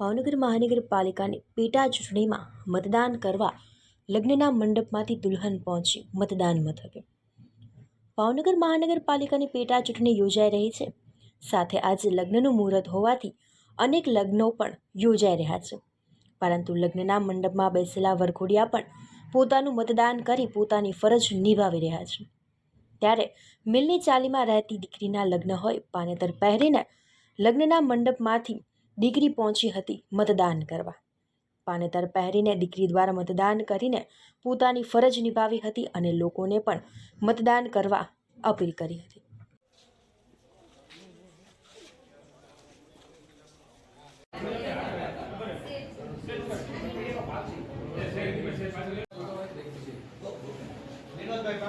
ભાવનગર મહાનગરપાલિકાની પેટા ચૂંટણીમાં મતદાન કરવા લગ્નના મંડપમાંથી દુલ્હન પહોંચી મતદાન મથકે. ભાવનગર મહાનગરપાલિકાની પેટા ચૂંટણી યોજાઈ રહી છે. સાથે આજે લગ્નનું મુહૂર્ત હોવાથી અનેક લગ્નો પણ યોજાઈ રહ્યા છે. પરંતુ લગ્નના મંડપમાં બેસેલા વરઘોડિયા પણ પોતાનું મતદાન કરી પોતાની ફરજ નિભાવી રહ્યા છે. ત્યારે મિલની ચાલીમાં રહેતી દીકરીના લગ્ન હોય પાનેતર પહેરીને લગ્નના મંડપમાંથી દીકરી પહોંચી હતી મતદાન કરવા. પાનેતર પહેરીને દીકરી દ્વારા મતદાન કરીને પોતાની ફરજ નિભાવી હતી અને લોકોને પણ મતદાન કરવા અપીલ કરી હતી. વિનોદભાઈ